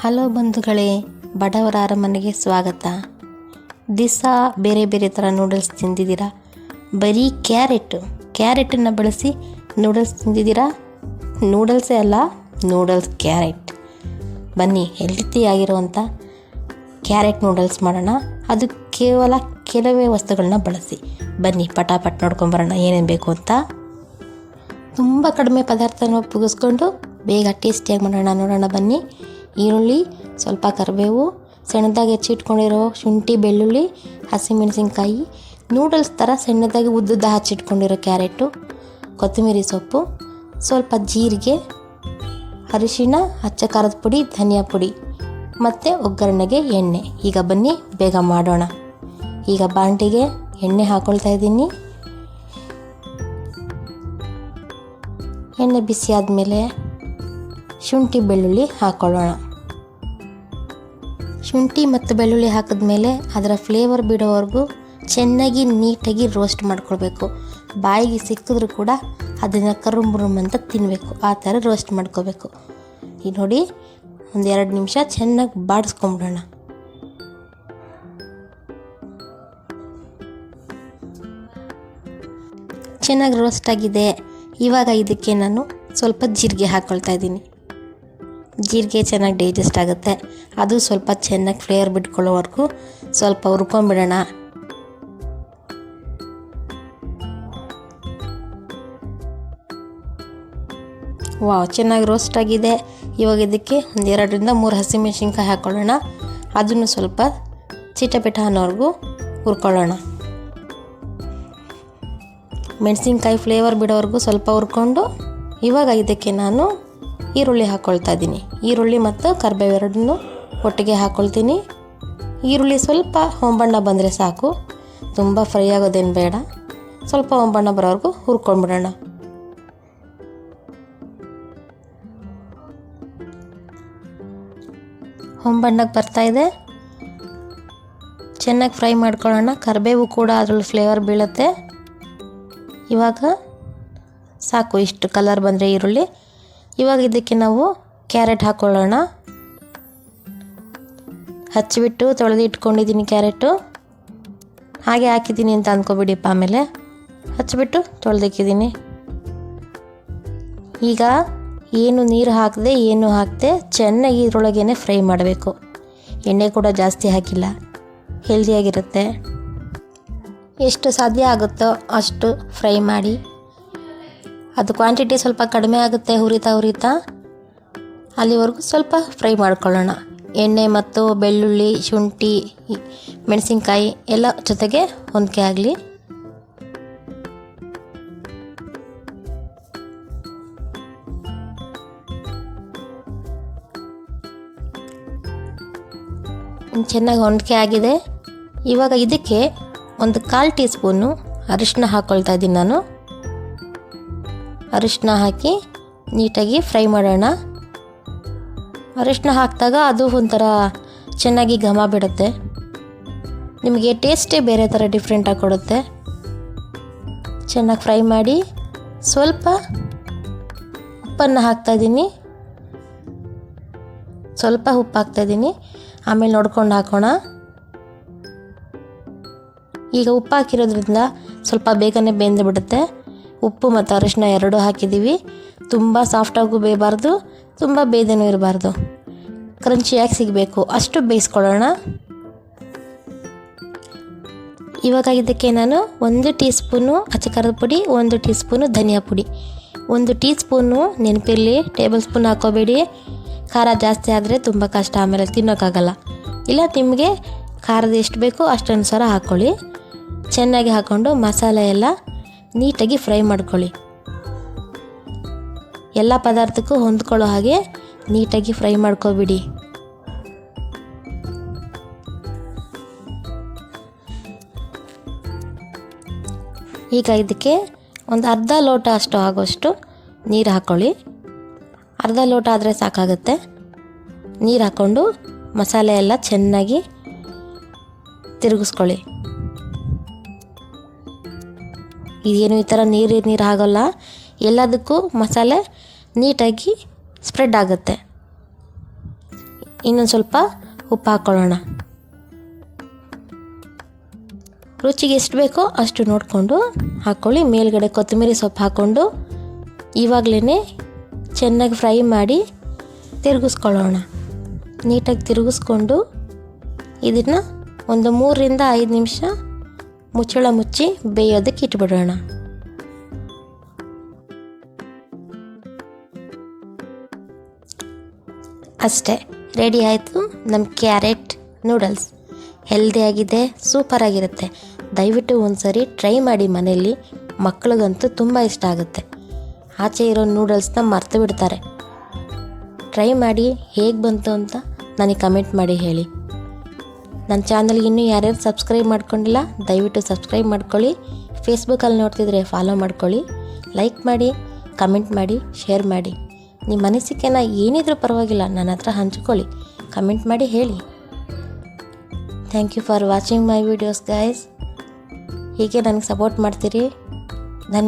Hello ಬಂಧುಗಳೇ, ಬಡವರ ಅರಮನೆಗೆ ಸ್ವಾಗತ. ದಿಸ ಬೇರೆ ಬೇರೆ ಥರ ನೂಡಲ್ಸ್ ತಿಂದಿದ್ದೀರಾ? ಬರೀ ಕ್ಯಾರೆಟ್, ಕ್ಯಾರೆಟನ್ನು ಬಳಸಿ ನೂಡಲ್ಸ್ ತಿಂದಿದ್ದೀರಾ? ನೂಡಲ್ಸೇ ಅಲ್ಲ ನೂಡಲ್ಸ್ ಕ್ಯಾರೆಟ್. ಬನ್ನಿ ಹೆಲ್ತಿಯಾಗಿರುವಂಥ ಕ್ಯಾರೆಟ್ ನೂಡಲ್ಸ್ ಮಾಡೋಣ. ಅದು ಕೇವಲ ಕೆಲವೇ ವಸ್ತುಗಳನ್ನ ಬಳಸಿ. ಬನ್ನಿ, ಪಟಾಪಟ್ ನೋಡ್ಕೊಂಬರೋಣ ಏನೇನು ಬೇಕು ಅಂತ. ತುಂಬ ಕಡಿಮೆ ಪದಾರ್ಥನ ಉಪಯೋಗಿಸ್ಕೊಂಡು ಬೇಗ ಟೇಸ್ಟಿಯಾಗಿ ಮಾಡೋಣ, ನೋಡೋಣ ಬನ್ನಿ. ಈರುಳ್ಳಿ, ಸ್ವಲ್ಪ ಕರಿಬೇವು, ಸಣ್ಣದಾಗಿ ಹೆಚ್ಚಿಟ್ಕೊಂಡಿರೋ ಶುಂಠಿ, ಬೆಳ್ಳುಳ್ಳಿ, ಹಸಿಮೆಣಸಿನ್ಕಾಯಿ ನೂಡಲ್ಸ್ ಥರ ಸಣ್ಣದಾಗಿ ಉದ್ದುದ್ದ ಹಚ್ಚಿಟ್ಕೊಂಡಿರೋ ಕ್ಯಾರೆಟು, ಕೊತ್ತಂಬರಿ ಸೊಪ್ಪು, ಸ್ವಲ್ಪ ಜೀರಿಗೆ, ಅರಿಶಿಣ ಹಚ್ಚ ಖಾರದ ಪುಡಿ, ಧನಿಯಾ ಪುಡಿ ಮತ್ತು ಒಗ್ಗರಣೆಗೆ ಎಣ್ಣೆ. ಈಗ ಬನ್ನಿ, ಬೇಗ ಮಾಡೋಣ. ಈಗ ಬಾಂಡಿಗೆ ಎಣ್ಣೆ ಹಾಕ್ಕೊಳ್ತಾ ಇದ್ದೀನಿ. ಎಣ್ಣೆ ಬಿಸಿ ಆದಮೇಲೆ ಶುಂಠಿ, ಬೆಳ್ಳುಳ್ಳಿ ಹಾಕ್ಕೊಳ್ಳೋಣ ಶುಂಠಿ ಮತ್ತು ಬೆಳ್ಳುಳ್ಳಿ ಹಾಕಿದ ಮೇಲೆ ಅದರ ಫ್ಲೇವರ್ ಬಿಡೋವರೆಗೂ ಚೆನ್ನಾಗಿ ನೀಟಾಗಿ ರೋಸ್ಟ್ ಮಾಡ್ಕೊಳ್ಬೇಕು. ಬಾಯಿಗೆ ಸಿಕ್ಕಿದ್ರೂ ಕೂಡ ಅದನ್ನು ಕರುಂಬುರುಮ್ ಅಂತ ತಿನ್ನಬೇಕು ಆ ಥರ ರೋಸ್ಟ್ ಮಾಡ್ಕೋಬೇಕು ಈ ನೋಡಿ ಒಂದು ಎರಡು ನಿಮಿಷ ಚೆನ್ನಾಗಿ ಬಾಡಿಸ್ಕೊಂಬಿಡೋಣ. ಚೆನ್ನಾಗಿ ರೋಸ್ಟ್ ಆಗಿದೆ. ಇವಾಗ ಇದಕ್ಕೆ ನಾನು ಸ್ವಲ್ಪ ಜೀರಿಗೆ ಹಾಕ್ಕೊಳ್ತಾ ಇದ್ದೀನಿ. ಜೀರಿಗೆ ಚೆನ್ನಾಗಿ ಡೈಜೆಸ್ಟ್ ಆಗುತ್ತೆ. ಅದು ಸ್ವಲ್ಪ ಚೆನ್ನಾಗಿ ಫ್ಲೇವರ್ ಬಿಟ್ಕೊಳ್ಳೋವರೆಗೂ ಸ್ವಲ್ಪ ಹುರ್ಕೊಂಬಿಡೋಣ. ವಾವ್, ಚೆನ್ನಾಗಿ ರೋಸ್ಟ್ ಆಗಿದೆ. ಇವಾಗ ಇದಕ್ಕೆ ಒಂದು ಎರಡರಿಂದ ಮೂರು ಹಸಿಮೆಣ್ಸಿನ್ಕಾಯಿ ಹಾಕ್ಕೊಳ್ಳೋಣ ಅದನ್ನು ಸ್ವಲ್ಪ ಚಿಟಪಿಟ ಅನ್ನೋವರೆಗೂ ಹುರ್ಕೊಳ್ಳೋಣ. ಮೆಣಸಿನ್ಕಾಯಿ ಫ್ಲೇವರ್ ಬಿಡೋವರೆಗೂ ಸ್ವಲ್ಪ ಹುರ್ಕೊಂಡು ಇವಾಗ ಇದಕ್ಕೆ ನಾನು ಈರುಳ್ಳಿ ಹಾಕ್ಕೊಳ್ತಾ ಇದ್ದೀನಿ. ಈರುಳ್ಳಿ ಮತ್ತು ಕರಿಬೇವು ಎರಡನ್ನೂ ಒಟ್ಟಿಗೆ ಹಾಕ್ಕೊಳ್ತೀನಿ ಈರುಳ್ಳಿ ಸ್ವಲ್ಪ ಹೊಂಬಣ್ಣ ಬಂದರೆ ಸಾಕು. ತುಂಬ ಫ್ರೈ ಆಗೋದೇನು ಬೇಡ. ಸ್ವಲ್ಪ ಹೊಂಬಣ್ಣ ಬರೋವರೆಗೂ ಹುರ್ಕೊಂಡ್ಬಿಡೋಣ. ಹೊಂಬಣ್ಣಕ್ಕೆ ಇದೆ. ಚೆನ್ನಾಗಿ ಫ್ರೈ ಮಾಡ್ಕೊಳ್ಳೋಣ. ಕರಿಬೇವು ಕೂಡ ಅದ್ರಲ್ಲಿ ಫ್ಲೇವರ್ ಬೀಳುತ್ತೆ. ಇವಾಗ ಸಾಕು ಇಷ್ಟು ಕಲರ್ ಬಂದರೆ ಈರುಳ್ಳಿ. ಇವಾಗ ಇದಕ್ಕೆ ನಾವು ಕ್ಯಾರೆಟ್ ಹಾಕ್ಕೊಳ್ಳೋಣ ಹಚ್ಚಿಬಿಟ್ಟು ತೊಳೆದು ಇಟ್ಕೊಂಡಿದ್ದೀನಿ ಕ್ಯಾರೆಟು. ಹಾಗೆ ಹಾಕಿದ್ದೀನಿ ಅಂತ ಅಂದ್ಕೊಬಿಡಿಪ್ಪ ಆಮೇಲೆ. ಹಚ್ಚಿಬಿಟ್ಟು ತೊಳೆದಿಕ್ಕಿದ್ದೀನಿ. ಈಗ ಏನು ನೀರು ಹಾಕದೆ, ಏನು ಹಾಕದೆ ಚೆನ್ನಾಗಿ ಇದ್ರೊಳಗೇನೆ ಫ್ರೈ ಮಾಡಬೇಕು. ಎಣ್ಣೆ ಕೂಡ ಜಾಸ್ತಿ ಹಾಕಿಲ್ಲ. ಹೆಲ್ದಿಯಾಗಿರುತ್ತೆ. ಎಷ್ಟು ಸಾಧ್ಯ ಆಗುತ್ತೋ ಅಷ್ಟು ಫ್ರೈ ಮಾಡಿ. ಅದು ಕ್ವಾಂಟಿಟಿ ಸ್ವಲ್ಪ ಕಡಿಮೆ ಆಗುತ್ತೆ, ಹುರಿತಾ ಹುರಿತಾ, ಅಲ್ಲಿವರೆಗೂ ಸ್ವಲ್ಪ ಫ್ರೈ ಮಾಡ್ಕೊಳ್ಳೋಣ. ಎಣ್ಣೆ ಮತ್ತು ಬೆಳ್ಳುಳ್ಳಿ, ಶುಂಠಿ, ಮೆಣಸಿನ್ಕಾಯಿ ಎಲ್ಲ ಜೊತೆಗೆ ಹೊಂದಿಕೆ ಆಗಲಿ. ಚೆನ್ನಾಗಿ ಹೊಂದಿಕೆ ಆಗಿದೆ. ಇವಾಗ ಇದಕ್ಕೆ ಒಂದು ಕಾಲು ಟೀ ಸ್ಪೂನು ಅರಿಶಿನ ಹಾಕ್ಕೊಳ್ತಾ ಇದ್ದೀನಿ ನಾನು. ಅರಿಶಿನ ಹಾಕಿ ನೀಟಾಗಿ ಫ್ರೈ ಮಾಡೋಣ. ಅರಿಶಿನ ಹಾಕಿದಾಗ ಅದು ಒಂಥರ ಚೆನ್ನಾಗಿ ಘಮ ಬಿಡುತ್ತೆ. ನಿಮಗೆ ಟೇಸ್ಟೇ ಬೇರೆ ಥರ ಡಿಫ್ರೆಂಟಾಗಿ ಕೊಡುತ್ತೆ. ಚೆನ್ನಾಗಿ ಫ್ರೈ ಮಾಡಿ ಸ್ವಲ್ಪ ಉಪ್ಪನ್ನು ಹಾಕ್ತಾಯಿದ್ದೀನಿ ಸ್ವಲ್ಪ ಉಪ್ಪು ಹಾಕ್ತಾಯಿದ್ದೀನಿ ಆಮೇಲೆ ನೋಡ್ಕೊಂಡು ಹಾಕೋಣ. ಈಗ ಉಪ್ಪು ಹಾಕಿರೋದ್ರಿಂದ ಸ್ವಲ್ಪ ಬೇಗನೆ ಬೆಂದು ಬಿಡುತ್ತೆ ಉಪ್ಪು ಮತ್ತು ಅರಿಶಿನ ಎರಡೂ ಹಾಕಿದ್ದೀವಿ. ತುಂಬ ಸಾಫ್ಟಾಗೂ ಬೇಯಬಾರ್ದು, ತುಂಬ ಬೇದೇನೂ ಇರಬಾರ್ದು. ಕ್ರಂಚಿಯಾಗಿ ಸಿಗಬೇಕು. ಅಷ್ಟು ಬೇಯಿಸ್ಕೊಳ್ಳೋಣ. ಇವಾಗ ಇದಕ್ಕೆ ನಾನು ಒಂದು ಟೀ ಸ್ಪೂನು ಅಚ್ಚಕಾರದ ಪುಡಿ, ಒಂದು ಟೀ ಸ್ಪೂನು ಧನಿಯಾ ಪುಡಿ. ಒಂದು ಟೀ ಸ್ಪೂನು ನೆನಪಿರಲಿ, ಟೇಬಲ್ ಸ್ಪೂನ್ ಹಾಕೋಬೇಡಿ. ಖಾರ ಜಾಸ್ತಿ ಆದರೆ ತುಂಬ ಕಷ್ಟ, ಆಮೇಲೆ ತಿನ್ನೋಕ್ಕಾಗಲ್ಲ. ಇಲ್ಲ, ನಿಮಗೆ ಖಾರದ ಎಷ್ಟು ಬೇಕೋ ಅಷ್ಟು ಅನುಸಾರ ಹಾಕ್ಕೊಳ್ಳಿ. ಚೆನ್ನಾಗಿ ಹಾಕ್ಕೊಂಡು ಮಸಾಲೆ ಎಲ್ಲ ನೀಟಾಗಿ ಫ್ರೈ ಮಾಡ್ಕೊಳ್ಳಿ. ಎಲ್ಲ ಪದಾರ್ಥಕ್ಕೂ ಹೊಂದ್ಕೊಳ್ಳೋ ಹಾಗೆ ನೀಟಾಗಿ ಫ್ರೈ ಮಾಡ್ಕೊಬಿಡಿ. ಈಗ ಇದಕ್ಕೆ ಒಂದು ಅರ್ಧ ಲೋಟ ಅಷ್ಟು ಆಗೋಷ್ಟು ನೀರು ಹಾಕ್ಕೊಳ್ಳಿ ಅರ್ಧ ಲೋಟ ಆದರೆ ಸಾಕಾಗುತ್ತೆ. ನೀರು ಹಾಕ್ಕೊಂಡು ಮಸಾಲೆ ಎಲ್ಲ ಚೆನ್ನಾಗಿ ತಿರುಗಿಸ್ಕೊಳ್ಳಿ. ಇದೇನು ಈ ಥರ ನೀರು ನೀರು ಆಗೋಲ್ಲ. ಎಲ್ಲದಕ್ಕೂ ಮಸಾಲೆ ನೀಟಾಗಿ ಸ್ಪ್ರೆಡ್ ಆಗುತ್ತೆ. ಇನ್ನೊಂದು ಸ್ವಲ್ಪ ಉಪ್ಪು ಹಾಕ್ಕೊಳ್ಳೋಣ ರುಚಿಗೆ ಎಷ್ಟು ಬೇಕೋ ಅಷ್ಟು ನೋಡಿಕೊಂಡು ಹಾಕ್ಕೊಳ್ಳಿ ಮೇಲ್ಗಡೆ ಕೊತ್ತಂಬರಿ ಸೊಪ್ಪು ಹಾಕ್ಕೊಂಡು ಇವಾಗಲೇ ಚೆನ್ನಾಗಿ ಫ್ರೈ ಮಾಡಿ ತಿರುಗಿಸ್ಕೊಳ್ಳೋಣ. ನೀಟಾಗಿ ತಿರುಗಿಸ್ಕೊಂಡು ಇದನ್ನು ಒಂದು ಮೂರರಿಂದ ಐದು ನಿಮಿಷ ಮುಚ್ಚಳ ಮುಚ್ಚಿ ಬೇಯೋದಕ್ಕೆ ಇಟ್ಬಿಡೋಣ. ಅಷ್ಟೇ ರೆಡಿ ಆಯಿತು ನಮ್ಮ ಕ್ಯಾರೆಟ್ ನೂಡಲ್ಸ್ ಹೆಲ್ದಿಯಾಗಿದೆ ಸೂಪರಾಗಿರುತ್ತೆ ದಯವಿಟ್ಟು ಒಂದು ಸರಿ ಟ್ರೈ ಮಾಡಿ ಮನೆಯಲ್ಲಿ ಮಕ್ಕಳಿಗಂತೂ ತುಂಬ ಇಷ್ಟ ಆಗುತ್ತೆ. ಆಚೆ ಇರೋ ನೂಡಲ್ಸ್ನ ಮರ್ತು ಬಿಡ್ತಾರೆ. ಟ್ರೈ ಮಾಡಿ ಹೇಗೆ ಬಂತು ಅಂತ ನನಗೆ ಕಮೆಂಟ್ ಮಾಡಿ ಹೇಳಿ. ನನ್ನ ಚಾನಲ್ಗೆ ಇನ್ನೂ ಯಾರ್ಯಾರು ಸಬ್ಸ್ಕ್ರೈಬ್ ಮಾಡ್ಕೊಂಡಿಲ್ಲ, ದಯವಿಟ್ಟು ಸಬ್ಸ್ಕ್ರೈಬ್ ಮಾಡ್ಕೊಳ್ಳಿ. ಫೇಸ್ಬುಕ್ಕಲ್ಲಿ ನೋಡ್ತಿದ್ರೆ ಫಾಲೋ ಮಾಡ್ಕೊಳ್ಳಿ. ಲೈಕ್ ಮಾಡಿ ಕಮೆಂಟ್ ಮಾಡಿ ಶೇರ್ ಮಾಡಿ. ನಿಮ್ಮ ಅನಿಸಿಕೆನ ಏನಿದ್ರೂ ಪರವಾಗಿಲ್ಲ, ನನ್ನ ಹತ್ರ ಹಂಚ್ಕೊಳ್ಳಿ. ಕಮೆಂಟ್ ಮಾಡಿ ಹೇಳಿ. Thank you for watching my videos guys ಹೀಗೆ ನನಗೆ ಸಪೋರ್ಟ್ ಮಾಡ್ತೀರಿ. ಧನ್ಯವಾದ.